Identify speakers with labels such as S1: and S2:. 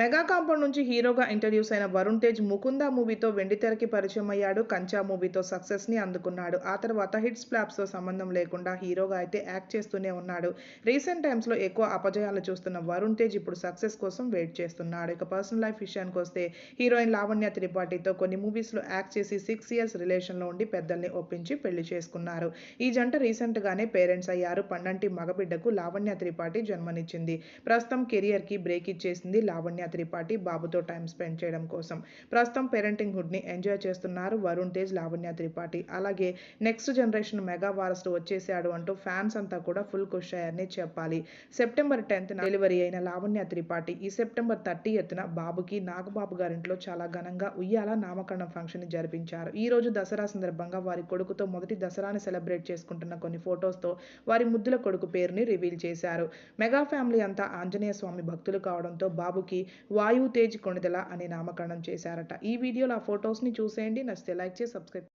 S1: Mega compound నుంచి హీరోగా introduce అయిన వరుణ్ తేజ్ ముకుంద మూవీతో వెండితెరకి పరిచయం అయ్యాడు. కంచా మూవీతో సక్సెస్ని అందుకున్నాడు. ఆ తర్వాత హిట్స్ ఫ్లాప్స్తో సంబంధం లేకుండా హీరోగా అయితే యాక్ట్ చేస్తూనే ఉన్నాడు. రీసెంట్ టైమ్స్లో ఎక్కువ అపజయాలు చూస్తున్న వరుణ్ తేజ్ ఇప్పుడు సక్సెస్ కోసం వెయిట్ చేస్తున్నాడు. ఇక పర్సనల్ లైఫ్ విషయానికి వస్తే హీరోయిన్ లావణ్య త్రిపాఠితో కొన్ని మూవీస్లో యాక్ట్ చేసి సిక్స్ ఇయర్స్ రిలేషన్లో ఉండి పెద్దల్ని ఒప్పించి పెళ్ళి చేసుకున్నారు. ఈ జంట రీసెంట్గానే పేరెంట్స్ అయ్యారు. పండంటి మగబిడ్డకు లావణ్య త్రిపాఠి జన్మనిచ్చింది. ప్రస్తుతం కెరియర్కి బ్రేక్ ఇచ్చేసింది లావణ్య త్రిపాఠి బాబుతో టైం స్పెండ్ చేయడం కోసం. ప్రస్తుతం పేరెంటింగ్ హుడ్ని ఎంజాయ్ చేస్తున్నారు వరుణ్ తేజ్ లావణ్య త్రిపాఠి. అలాగే నెక్స్ట్ జనరేషన్ మెగా వారసుడు వచ్చేసాడు అంటూ ఫ్యాన్స్ అంతా కూడా ఫుల్ ఖుష్ అయ్యారని చెప్పాలి. సెప్టెంబర్ టెన్త్ డెలివరీ అయిన లావణ్య త్రిపాఠి ఈ సెప్టెంబర్ థర్టీ ఎత్తున బాబుకి నాగబాబు గారింట్లో చాలా ఘనంగా ఉయ్యాల నామకరణం ఫంక్షన్ని జరిపించారు. ఈ రోజు దసరా సందర్భంగా వారి కొడుకుతో మొదటి దసరాని సెలబ్రేట్ చేసుకుంటున్న కొన్ని ఫొటోస్తో వారి ముద్దుల కొడుకు పేరుని రివీల్ చేశారు. మెగా ఫ్యామిలీ అంతా ఆంజనేయ స్వామి భక్తులు కావడంతో బాబుకి వాయు తేజ్ కొణిదెల అనే నామకరణం చేశారట. ఈ వీడియోలో ఆ ఫొటోస్ని చూసేయండి. నచ్చితే లైక్ చేసి సబ్స్క్రైబ్